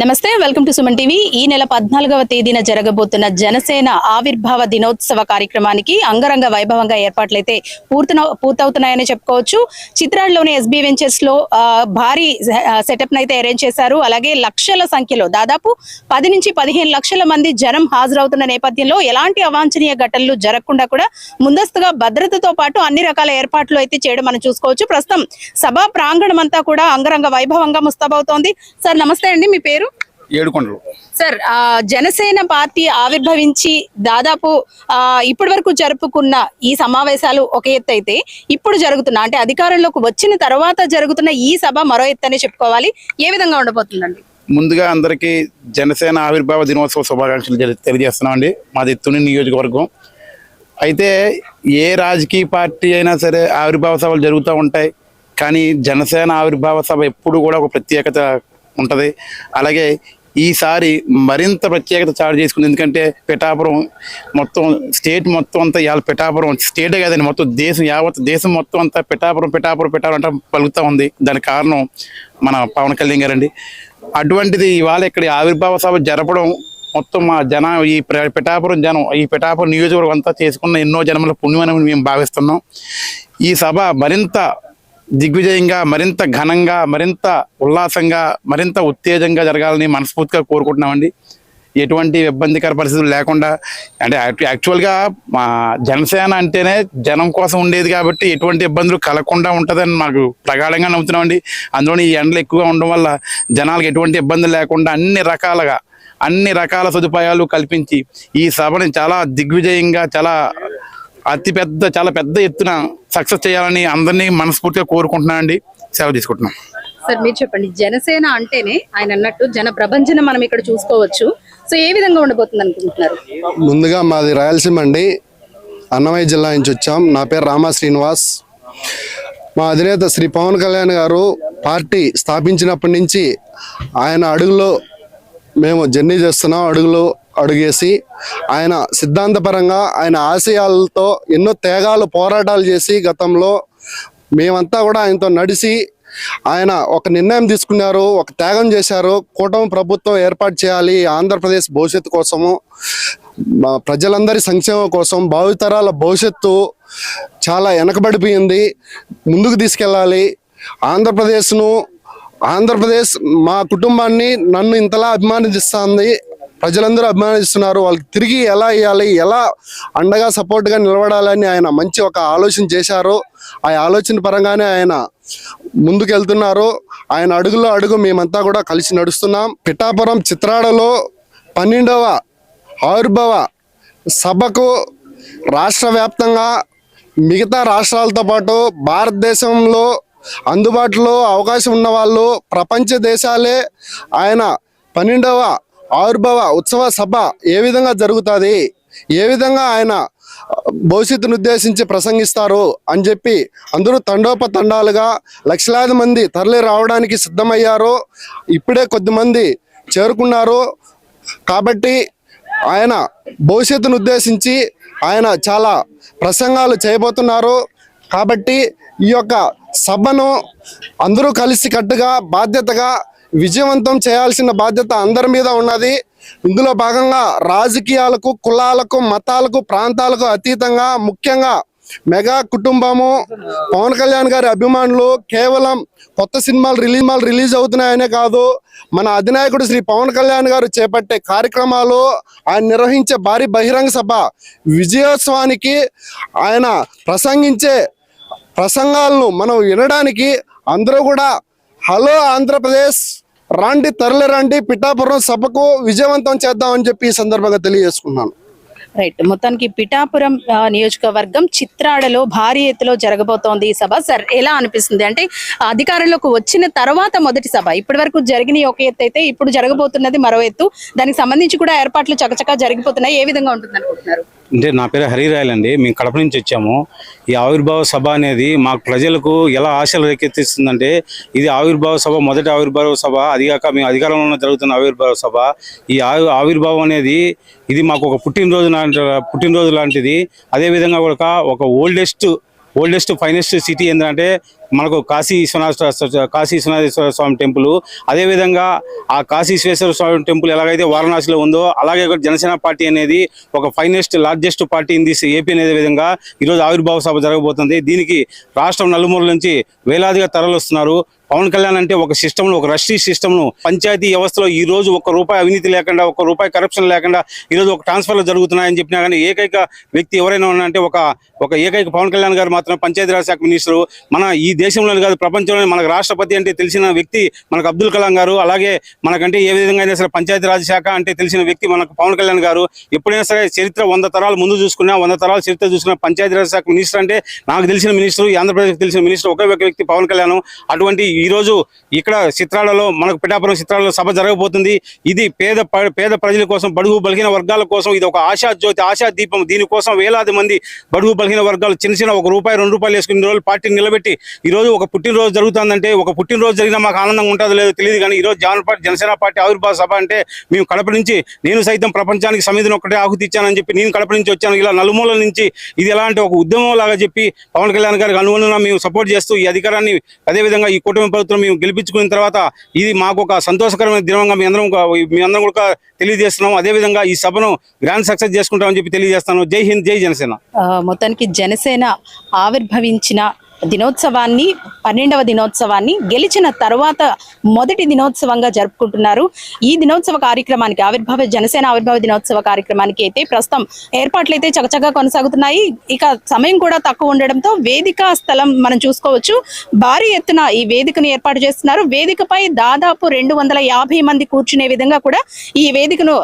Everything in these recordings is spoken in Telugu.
నమస్తే వెల్కమ్ టు సుమన్ టీవీ. ఈ నెల పద్నాలుగవ తేదీన జరగబోతున్న జనసేన ఆవిర్భావ దినోత్సవ కార్యక్రమానికి అంగరంగ వైభవంగా ఏర్పాట్లయితే పూర్తన పూర్తవుతున్నాయని చెప్పుకోవచ్చు. చిత్రాల్లోని ఎస్బీ వెంచర్స్లో భారీ సెటప్ అయితే అరేంజ్ చేశారు. అలాగే లక్షల సంఖ్యలో దాదాపు పది నుంచి పదిహేను లక్షల మంది జనం హాజరవుతున్న నేపథ్యంలో ఎలాంటి అవాంఛనీయ ఘటనలు జరగకుండా కూడా ముందస్తుగా భద్రతతో పాటు అన్ని రకాల ఏర్పాట్లు అయితే చేయడం మనం చూసుకోవచ్చు. ప్రస్తుతం సభా ప్రాంగణం అంతా కూడా అంగరంగ వైభవంగా ముస్తాబవుతోంది. సార్ నమస్తే అండి. మీ పేరు? ఏడుకొండలు. సార్ జనసేన పార్టీ ఆవిర్భవించి దాదాపు ఇప్పటి వరకు జరుపుకున్న ఈ సమావేశాలు ఒక ఎత్తు అయితే ఇప్పుడు జరుగుతున్న అంటే అధికారంలోకి వచ్చిన తర్వాత జరుగుతున్న ఈ సభ మరో ఎత్తు అనే చెప్పుకోవాలి. ఏ విధంగా ఉండబోతుందండి? ముందుగా అందరికీ జనసేన ఆవిర్భావ దినోత్సవ శుభాకాంక్షలు తెలి- తెలియజేస్తున్నామండి మాది తుని నియోజకవర్గం. అయితే ఏ రాజకీయ పార్టీ అయినా సరే ఆవిర్భావ సభలు జరుగుతూ ఉంటాయి. కానీ జనసేన ఆవిర్భావ సభ ఎప్పుడు కూడా ఒక ప్రత్యేకత ఉంటుంది. అలాగే ఈసారి మరింత ప్రత్యేకత చాటు చేసుకుంది. ఎందుకంటే పిఠాపురం మొత్తం స్టేట్ మొత్తం అంతా ఇవాళ పిఠాపురం స్టేటే కాదండి మొత్తం దేశం యావత్ దేశం మొత్తం అంతా పిఠాపురం పిఠాపురం పిఠాపురం అంటే పలుకుతూ ఉంది. దానికి కారణం మన పవన్ కళ్యాణ్ గారండి. అటువంటిది ఇవాళ ఇక్కడ ఆవిర్భావ సభ జరపడం మొత్తం మా జన ఈ పిఠాపురం జనం ఈ పిఠాపురం నియోజకవర్గం అంతా చేసుకున్న ఎన్నో జన్మల పుణ్యమని మేము భావిస్తున్నాం. ఈ సభ మరింత దిగ్విజయంగా మరింత ఘనంగా మరింత ఉల్లాసంగా మరింత ఉత్తేజంగా జరగాలని మనస్ఫూర్తిగా కోరుకుంటున్నామండి. ఎటువంటి ఇబ్బందికర పరిస్థితులు లేకుండా అంటే యాక్చువల్గా మా జనసేన అంటేనే జనం కోసం ఉండేది కాబట్టి ఎటువంటి ఇబ్బందులు కలగకుండా ఉంటుందని మాకు ప్రగాఢంగా నమ్ముతున్నామండి. అందులోని ఈ ఎండలు ఎక్కువగా ఉండడం వల్ల జనాలకు ఎటువంటి ఇబ్బందులు లేకుండా అన్ని రకాలుగా అన్ని రకాల సదుపాయాలు కల్పించి ఈ సభని చాలా దిగ్విజయంగా చాలా అతి పెద్ద చాలా పెద్ద ఎత్తున సక్సెస్ చేయాలని అందరినీ మనస్ఫూర్తిగా కోరుకుంటున్నానండి సెలవు తీసుకుంటున్నాం. సార్ మీరు చెప్పండి. జనసేన అంటేనే ఆయన అన్నట్టు జన ప్రభంజనం మనం ఇక్కడ చూసుకోవచ్చు. సో ఏ విధంగా ఉండబోతుంది అనుకుంటున్నారు? ముందుగా మాది రాయలసీమ అండి. అన్నమయ్య జిల్లా నుంచి వచ్చాం. నా పేరు రామా శ్రీనివాస్. మా అధినేత శ్రీ పవన్ కళ్యాణ్ గారు పార్టీ స్థాపించినప్పటి నుంచి ఆయన అడుగులో మేము జర్నీ చేస్తున్నాం. అడుగులో అడుగేసి ఆయన సిద్ధాంతపరంగా ఆయన ఆశయాలతో ఎన్నో త్యాగాలు పోరాటాలు చేసి గతంలో మేమంతా కూడా ఆయనతో నడిచి ఆయన ఒక నిర్ణయం తీసుకున్నారు ఒక త్యాగం చేశారు. కూటమి ప్రభుత్వం ఏర్పాటు చేయాలి ఆంధ్రప్రదేశ్ భవిష్యత్తు కోసము ప్రజలందరి సంక్షేమం కోసం భావితరాల భవిష్యత్తు చాలా వెనకబడిపోయింది. ముందుకు తీసుకెళ్ళాలి. ఆంధ్రప్రదేశ్ను ఆంధ్రప్రదేశ్ మా కుటుంబాన్ని నన్ను ఇంతలా అభిమానిస్తుంది. ప్రజలందరూ అభిమానిస్తున్నారు. వాళ్ళకి తిరిగి ఎలా ఇవ్వాలి ఎలా అండగా సపోర్ట్గా నిలబడాలని ఆయన మంచి ఒక ఆలోచన చేశారు. ఆ ఆలోచన పరంగానే ఆయన ముందుకెళ్తున్నారు. ఆయన అడుగులో అడుగు మేమంతా కూడా కలిసి నడుస్తున్నాం. పిఠాపురం చిత్రాడలో పన్నెండవ ఆవిర్భావ సభకు రాష్ట్ర వ్యాప్తంగా మిగతా రాష్ట్రాలతో పాటు భారతదేశంలో అందుబాటులో అవకాశం ఉన్న వాళ్ళు ప్రపంచ దేశాలే ఆయన పన్నెండవ ఆవిర్భావ ఉత్సవ సభ ఏ విధంగా జరుగుతుంది? ఏ విధంగా ఆయన భవిష్యత్తును ఉద్దేశించి ప్రసంగిస్తారు అని చెప్పి అందరూ తండోపతండాలుగా లక్షలాది మంది తరలి రావడానికి సిద్ధమయ్యారు ఇప్పుడే కొద్దిమంది చేరుకున్నారు కాబట్టి ఆయన భవిష్యత్తును ఉద్దేశించి ఆయన చాలా ప్రసంగాలు చేయబోతున్నారు కాబట్టి ఈ యొక్క సభను అందరూ కలిసి కట్టుగా బాధ్యతగా విజయవంతం చేయాల్సిన బాధ్యత అందరి మీద ఉన్నది. ఇందులో భాగంగా రాజకీయాలకు కులాలకు మతాలకు ప్రాంతాలకు అతీతంగా ముఖ్యంగా మెగా కుటుంబము పవన్ కళ్యాణ్ గారి అభిమానులు కేవలం కొత్త సినిమాలు రిలీజ్ రిలీజ్ అవుతున్నాయనే కాదు మన అధినాయకుడు శ్రీ పవన్ కళ్యాణ్ గారు చేపట్టే కార్యక్రమాలు ఆయన నిర్వహించే భారీ బహిరంగ సభ విజయోత్సవానికి ఆయన ప్రసంగించే ప్రసంగాలను మనం వినడానికి అందరూ కూడా హలో ఆంధ్రప్రదేశ్. రాండి తరలి రండి. పిఠాపురం సభకు విజయవంతం చేద్దామని చెప్పి ఈ సందర్భంగా తెలియజేసుకున్నాను. రైట్. మొత్తానికి పిఠాపురం నియోజకవర్గం చిత్రాడలో భారీ ఎత్తులో జరగబోతోంది ఈ సభ. సార్ ఎలా అనిపిస్తుంది? అంటే అధికారంలోకి వచ్చిన తర్వాత మొదటి సభ. ఇప్పటి వరకు జరిగిన ఒక ఎత్తు అయితే ఇప్పుడు జరగబోతున్నది మరో ఎత్తు. దానికి సంబంధించి కూడా ఏర్పాట్లు చకచకా జరిగిపోతున్నాయి. ఏ విధంగా ఉంటుంది అనుకుంటున్నారు అంటే నా పేరు హరిరాయల్ అండి. మేము కడప నుంచి వచ్చాము. ఈ ఆవిర్భావ సభ అనేది మాకు ప్రజలకు ఎలా ఆశలు రేకెత్తిస్తుందంటే ఇది ఆవిర్భావ సభ మొదటి ఆవిర్భావ సభ అదిగాక మేము అధికారంలో జరుగుతున్న ఆవిర్భావ సభ. ఈ ఆవిర్భావం అనేది ఇది మాకు ఒక పుట్టినరోజు లాంటి పుట్టినరోజు లాంటిది. అదేవిధంగా కూడా ఒక ఓల్డెస్ట్ ఓల్డెస్ట్ ఫైనెస్ట్ సిటీ ఏంటంటే మనకు కాశీ విశ్వనాథ కాశీ విశ్వనాథేశ్వర స్వామి టెంపుల్. అదేవిధంగా ఆ కాశీ విశ్వేశ్వర స్వామి టెంపుల్ ఎలాగైతే వారణాసిలో ఉందో అలాగే జనసేన పార్టీ అనేది ఒక finest largest party in this AP అనే విధంగా ఈరోజు ఆవిర్భావ సభ జరగబోతుంది. దీనికి రాష్ట్రం నలుమూల నుంచి వేలాదిగా తరలిస్తున్నారు పవన్ కళ్యాణ్ అంటే ఒక సిస్టమ్ను ఒక రష్టీ సిస్టమ్ను పంచాయతీ వ్యవస్థలో ఈ రోజు ఒక రూపాయి అవినీతి లేకుండా ఒక రూపాయి కరప్షన్ లేకుండా ఈ రోజు ఒక ట్రాన్స్ఫర్లు జరుగుతున్నాయని చెప్పినా కానీ ఏకైక వ్యక్తి ఎవరైనా ఉన్నారంటే ఒక ఒక ఏకైక పవన్ కళ్యాణ్ గారు మాత్రం పంచాయతీరాజ్ శాఖ మినిస్టరు. మన ఈ దేశంలోనే కాదు ప్రపంచంలోనే మనకు రాష్ట్రపతి అంటే తెలిసిన వ్యక్తి మనకు అబ్దుల్ కలాం గారు. అలాగే మనకంటే ఏ విధంగా అయినా సరే పంచాయతీరాజ్ శాఖ అంటే తెలిసిన వ్యక్తి మనకు పవన్ కళ్యాణ్ గారు. ఎప్పుడైనా సరే చరిత్ర వంద తరాలు ముందు చూసుకున్నా వంద తరాల చరిత్ర చూసుకున్న పంచాయతీరాజ్ శాఖ మినిస్టర్ అంటే నాకు తెలిసిన మినిస్టర్ ఆంధ్రప్రదేశ్కి ఆంధ్రప్రదేశ్ తెలిసిన మినిస్టర్ ఒకే ఒక వ్యక్తి పవన్ కళ్యాణ్. అటువంటి ఈ రోజు ఇక్కడ చిత్రాలలో మనకు పిఠాపురం చిత్రాలలో సభ జరగబోతుంది. ఇది పేద ప- పేద ప్రజల కోసం బడుగు బలహీన వర్గాల కోసం ఇది ఒక ఆశా జ్యోతి ఆశా దీపం. దీనికోసం వేలాది మంది బడుగు బలహీన వర్గాలు చిన్న చిన్న ఒక రూపాయి రెండు రూపాయలు వేసుకుని రోజులు పార్టీని నిలబెట్టి ఈ రోజు ఒక పుట్టినరోజు జరుగుతుందంటే ఒక పుట్టినరోజు జరిగినా మాకు ఆనందంగా ఉంటుందో లేదో తెలియదు కానీ ఈ రోజు పార్టీ జనసేన పార్టీ ఆవిర్భావ సభ అంటే మేము కడప నుంచి నేను సైతం ప్రపంచానికి సమితిని ఒకటే ఆహుతి ఇచ్చానని చెప్పి నేను కడప నుంచి వచ్చాను. ఇలా నలుమూల నుంచి ఇది ఎలాంటి ఒక ఉద్యమం లాగా చెప్పి పవన్ కళ్యాణ్ గారికి అనుగుణంగా మేము సపోర్ట్ చేస్తూ ఈ అధికారాన్ని అదేవిధంగా ఈ కుటుంబ ప్రభుత్వం మేము గెలిపించుకున్న తర్వాత ఇది మాకు ఒక సంతోషకరమైన దినంగా మీ అందరం మీ అందరం కూడా తెలియజేస్తున్నాం. అదేవిధంగా ఈ సభను గ్రాండ్ సక్సెస్ చేసుకుంటామని చెప్పి తెలియజేస్తాను జై హింద్ జై జనసేన. మొత్తానికి జనసేన ఆవిర్భవించిన దినోత్సవాన్ని పన్నెండవ దినోత్సవాన్ని గెలిచిన తర్వాత మొదటి దినోత్సవంగా జరుపుకుంటున్నారు. ఈ దినోత్సవ కార్యక్రమానికి ఆవిర్భావ జనసేన ఆవిర్భావ దినోత్సవ కార్యక్రమానికి అయితే ప్రస్తుతం ఏర్పాట్లు అయితే చకచకా కొనసాగుతున్నాయి. ఇక సమయం కూడా తక్కువ ఉండడంతో వేదిక స్థలం మనం చూసుకోవచ్చు. భారీ ఎత్తున ఈ వేదికను ఏర్పాటు చేస్తున్నారు. వేదికపై దాదాపు రెండు వందల యాభై మంది కూర్చునే విధంగా కూడా ఈ వేదికను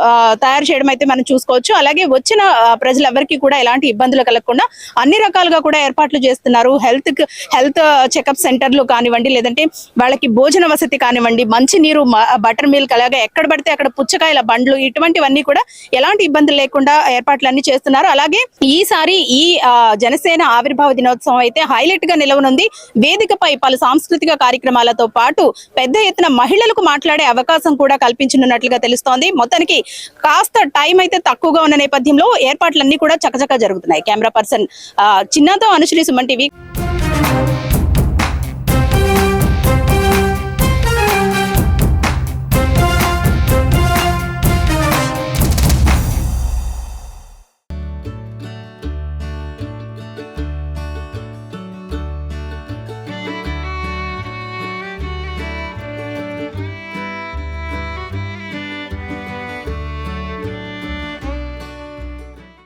తయారు చేయడం అయితే మనం చూసుకోవచ్చు. అలాగే వచ్చిన ఆ, ప్రజలెవరికీ కూడా ఎలాంటి ఇబ్బందులు కలగకుండా అన్ని రకాలుగా కూడా ఏర్పాట్లు చేస్తున్నారు. హెల్త్ హెల్త్ చెకప్ సెంటర్లు కానివ్వండి లేదంటే వాళ్ళకి భోజన వసతి కానివ్వండి మంచినీరు బటర్ మిల్క్ అలాగే ఎక్కడ పడితే అక్కడ పుచ్చకాయల బండ్లు ఇటువంటివన్నీ కూడా ఎలాంటి ఇబ్బందులు లేకుండా ఏర్పాట్లన్నీ చేస్తున్నారు. అలాగే ఈసారి ఈ జనసేన ఆవిర్భావ దినోత్సవం అయితే హైలైట్గా నిలవనుంది. వేదికపై పలు సాంస్కృతిక కార్యక్రమాలతో పాటు పెద్ద ఎత్తున మహిళలకు మాట్లాడే అవకాశం కూడా కల్పించనున్నట్లుగా తెలుస్తోంది. మొత్తానికి కాస్త టైం అయితే తక్కువగా ఉన్న నేపథ్యంలో ఏర్పాట్లన్నీ కూడా చకచకా జరుగుతున్నాయి. కెమెరా పర్సన్ ఆ, చిన్నతో Anushree Suman TV. Thank you.